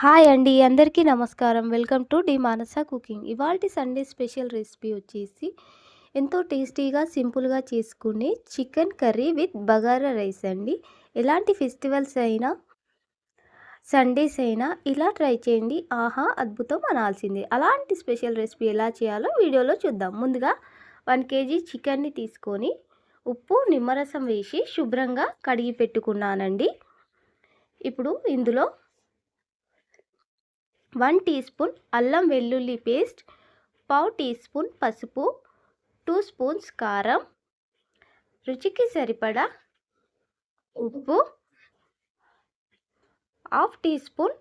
Hi అండి అందరికీ నమస్కారం. Welcome to the Manasa cooking. ఇవాళ సండే స్పెషల్ రెసిపీ వచ్చేసి ఎంతో టేస్టీగా సింపుల్గా చేసుకునే chicken curry with bagara rice అండి. ఎలాంటి ఫెస్టివల్స్ అయినా సండేస్ అయినా ఇలా ట్రై చేయండి. ఆహా అద్భుతం అనాల్సిందే. అలాంటి స్పెషల్ రెసిపీ ఎలా చేయాలో వీడియోలో చూద్దాం. ముందుగా వన్ కేజీ చికెన్ని తీసుకొని ఉప్పు నిమ్మరసం వేసి శుభ్రంగా కడిగి పెట్టుకున్నానండి. ఇప్పుడు ఇందులో వన్ టీ స్పూన్ అల్లం వెల్లుల్లి పేస్ట్ పావు టీ స్పూన్ పసుపు టూ స్పూన్స్ కారం రుచికి సరిపడా ఉప్పు హాఫ్ టీ స్పూన్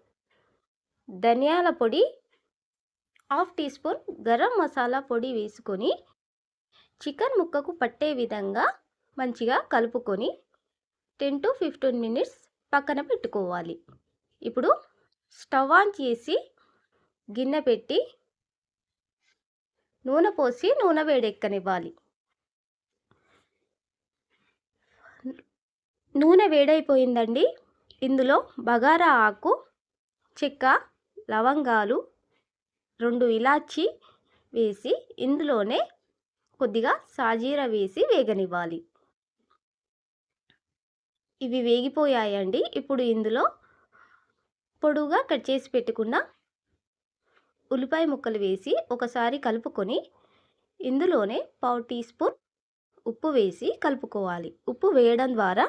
ధనియాల పొడి half teaspoon garam masala పొడి వేసుకొని చికెన్ ముక్కకు పట్టే విధంగా మంచిగా కలుపుకొని టెన్ టు ఫిఫ్టీన్ మినిట్స్ పక్కన పెట్టుకోవాలి. ఇప్పుడు స్టవ్ ఆన్ చేసి గిన్నె పెట్టి నూనె పోసి నూనె వేడెక్కనివ్వాలి. నూనె వేడైపోయిందండి. ఇందులో బగారా ఆకు చెక్క లవంగాలు రెండు ఇలాచి వేసి ఇందులోనే కొద్దిగా సాజీర వేసి వేగనివ్వాలి. ఇవి వేగిపోయాయండి. ఇప్పుడు ఇందులో పొడుగా కట్ చేసి పెట్టుకున్న ఉల్లిపాయ ముక్కలు వేసి ఒకసారి కలుపుకొని ఇందులోనే పావు టీ స్పూన్ ఉప్పు వేసి కలుపుకోవాలి. ఉప్పు వేయడం ద్వారా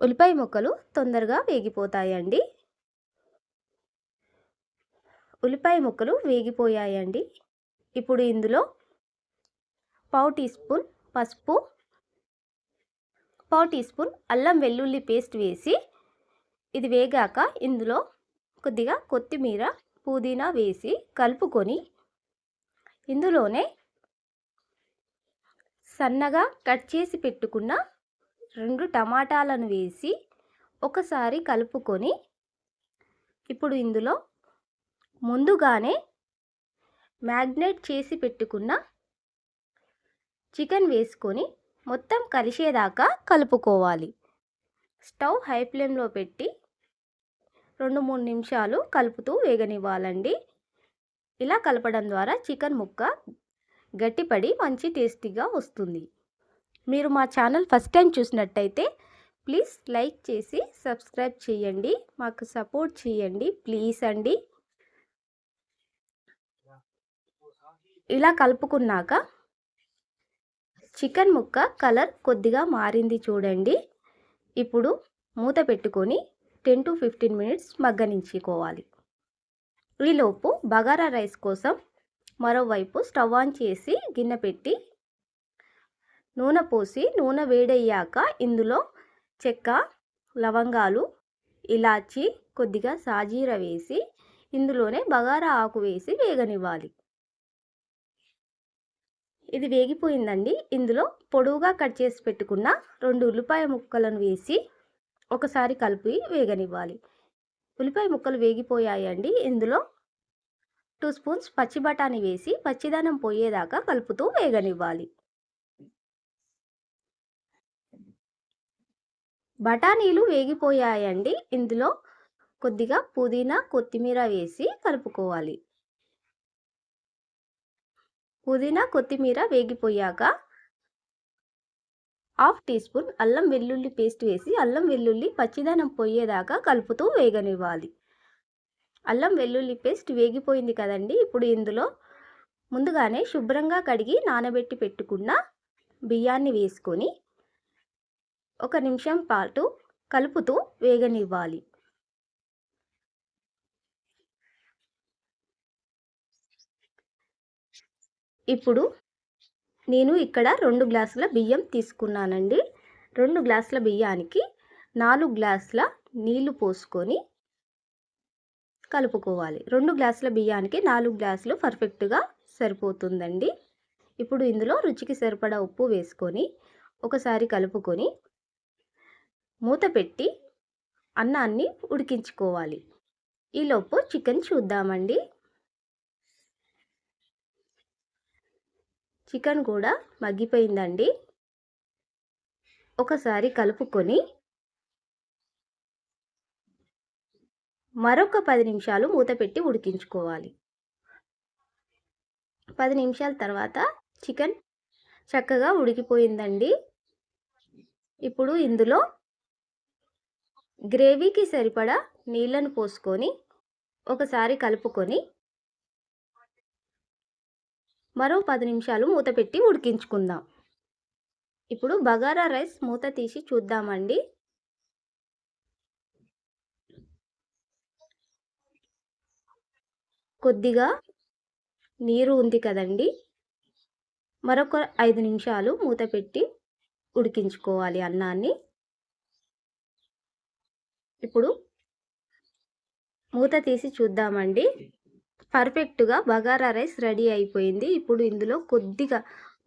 ఉల్లిపాయ ముక్కలు తొందరగా వేగిపోతాయండి. ఉల్లిపాయ ముక్కలు వేగిపోయాయండి. ఇప్పుడు ఇందులో పావు టీ స్పూన్ పసుపు పావు టీ స్పూన్ అల్లం వెల్లుల్లి పేస్ట్ వేసి ఇది వేగాక ఇందులో కొద్దిగా కొత్తిమీర పుదీనా వేసి కలుపుకొని ఇందులోనే సన్నగా కట్ చేసి పెట్టుకున్న రెండు టమాటాలను వేసి ఒకసారి కలుపుకొని ఇప్పుడు ఇందులో ముందుగానే మ్యాగ్నేట్ చేసి పెట్టుకున్న చికెన్ వేసుకొని మొత్తం కలిసేదాకా కలుపుకోవాలి. స్టవ్ హై ఫ్లేమ్లో పెట్టి రెండు మూడు నిమిషాలు కలుపుతూ వేగనివ్వాలండి. ఇలా కలపడం ద్వారా చికెన్ ముక్క గట్టిపడి మంచి టేస్టీగా వస్తుంది. మీరు మా ఛానల్ ఫస్ట్ టైం చూసినట్టయితే ప్లీజ్ లైక్ చేసి సబ్స్క్రైబ్ చేయండి. మాకు సపోర్ట్ చేయండి ప్లీజ్ అండి. ఇలా కలుపుకున్నాక చికెన్ ముక్క కలర్ కొద్దిగా మారింది చూడండి. ఇప్పుడు మూత పెట్టుకొని టెన్ టు ఫిఫ్టీన్ మినిట్స్ మగ్గనించుకోవాలి. ఈలోపు బగారా రైస్ కోసం మరోవైపు స్టవ్ ఆన్ చేసి గిన్నె పెట్టి నూనె పోసి నూనె వేడయ్యాక ఇందులో చెక్క లవంగాలు ఇలాచి కొద్దిగా సాజీర వేసి ఇందులోనే బగారా ఆకు వేసి వేగనివ్వాలి. ఇది వేగిపోయిందండి. ఇందులో పొడవుగా కట్ చేసి పెట్టుకున్న రెండు ఉల్లిపాయ ముక్కలను వేసి ఒకసారి కలిపి వేగనివ్వాలి. ఉల్లిపాయ ముక్కలు వేగిపోయాయండి. ఇందులో టూ స్పూన్స్ పచ్చి బఠానీ వేసి పచ్చిదనం పోయేదాకా కలుపుతూ వేగనివ్వాలి. బఠానీలు వేగిపోయాయండి. ఇందులో కొద్దిగా పుదీనా కొత్తిమీర వేసి కలుపుకోవాలి. పుదీనా కొత్తిమీర వేగిపోయాక హాఫ్ టీ స్పూన్ అల్లం వెల్లుల్లి పేస్ట్ వేసి అల్లం వెల్లుల్లి పచ్చిదనం పోయేదాకా కలుపుతూ వేగనివ్వాలి. అల్లం వెల్లుల్లి పేస్ట్ వేగిపోయింది కదండి ఇప్పుడు ఇందులో ముందుగానే శుభ్రంగా కడిగి నానబెట్టి పెట్టుకున్న బియ్యాన్ని వేసుకొని ఒక నిమిషం పాటు కలుపుతూ వేగనివ్వాలి. ఇప్పుడు నేను ఇక్కడ రెండు గ్లాసుల బియ్యం తీసుకున్నానండి. రెండు గ్లాసుల బియ్యానికి నాలుగు గ్లాసుల నీళ్ళు పోసుకొని కలుపుకోవాలి. రెండు గ్లాసుల బియ్యానికి నాలుగు గ్లాసులు పర్ఫెక్ట్గా సరిపోతుందండి. ఇప్పుడు ఇందులో రుచికి సరిపడా ఉప్పు వేసుకొని ఒకసారి కలుపుకొని మూత పెట్టి అన్నాన్ని ఉడికించుకోవాలి. ఈలోపు చికెన్ చూద్దామండి. చికెన్ కూడా మగ్గిపోయిందండి. ఒకసారి కలుపుకొని మరొక పది నిమిషాలు మూత పెట్టి ఉడికించుకోవాలి. పది నిమిషాల తర్వాత చికెన్ చక్కగా ఉడికిపోయిందండి. ఇప్పుడు ఇందులో గ్రేవీకి సరిపడా నీళ్ళను పోసుకొని ఒకసారి కలుపుకొని మరో పది నిమిషాలు మూత పెట్టి ఉడికించుకుందాం. ఇప్పుడు బగారా రైస్ మూత తీసి చూద్దామండి. కొద్దిగా నీరు ఉంది కదండి. మరొక ఐదు నిమిషాలు మూత పెట్టి ఉడికించుకోవాలి అన్నాన్ని. ఇప్పుడు మూత తీసి చూద్దామండి. పర్ఫెక్ట్గా బగారా రైస్ రెడీ అయిపోయింది. ఇప్పుడు ఇందులో కొద్దిగా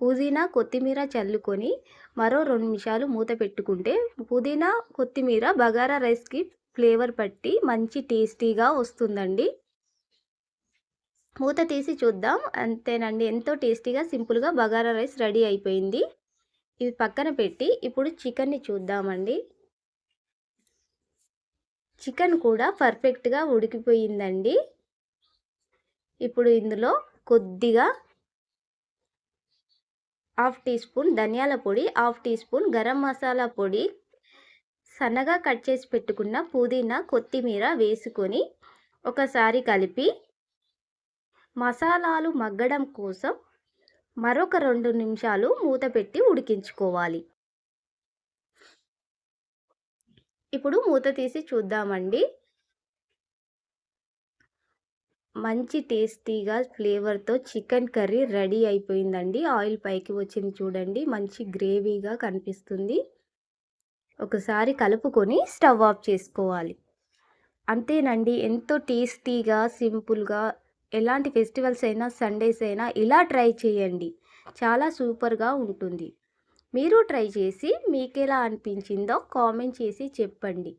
పుదీనా కొత్తిమీర చల్లుకొని మరో రెండు నిమిషాలు మూత పెట్టుకుంటే పుదీనా కొత్తిమీర బగారా రైస్కి ఫ్లేవర్ పట్టి మంచి టేస్టీగా వస్తుందండి. మూత తీసి చూద్దాం. అంతేనండి ఎంతో టేస్టీగా సింపుల్గా బగారా రైస్ రెడీ అయిపోయింది. ఇది పక్కన పెట్టి ఇప్పుడు చికెన్ని చూద్దామండి. చికెన్ కూడా పర్ఫెక్ట్గా ఉడికిపోయిందండి. ఇప్పుడు ఇందులో కొద్దిగా హాఫ్ టీ స్పూన్ ధనియాల పొడి half teaspoon garam masala పొడి సన్నగా కట్ చేసి పెట్టుకున్న పుదీనా కొత్తిమీర వేసుకొని ఒకసారి కలిపి మసాలాలు మగ్గడం కోసం మరొక రెండు నిమిషాలు మూత పెట్టి ఉడికించుకోవాలి. ఇప్పుడు మూత తీసి చూద్దామండి. మంచి టేస్టీగా ఫ్లేవర్తో చికెన్ కర్రీ రెడీ అయిపోయిందండి. ఆయిల్ పైకి వచ్చింది చూడండి. మంచి గ్రేవీగా కనిపిస్తుంది. ఒకసారి కలుపుకొని స్టవ్ ఆఫ్ చేసుకోవాలి. అంతేనండి. ఎంతో టేస్టీగా సింపుల్గా ఎలాంటి ఫెస్టివల్స్ అయినా సండేస్ అయినా ఇలా ట్రై చేయండి. చాలా సూపర్గా ఉంటుంది. మీరు ట్రై చేసి మీకు ఎలా అనిపించిందో కామెంట్ చేసి చెప్పండి.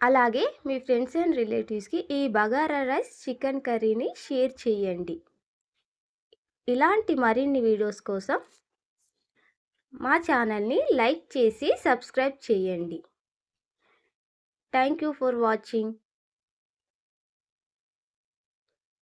అలాగే మీ ఫ్రెండ్స్ అండ్ రిలేటివ్స్కి ఈ బగారా రైస్ చికెన్ కర్రీని షేర్ చేయండి. ఇలాంటి మరిన్ని వీడియోస్ కోసం మా ఛానల్ని లైక్ చేసి సబ్స్క్రైబ్ చేయండి. Thank you for watching.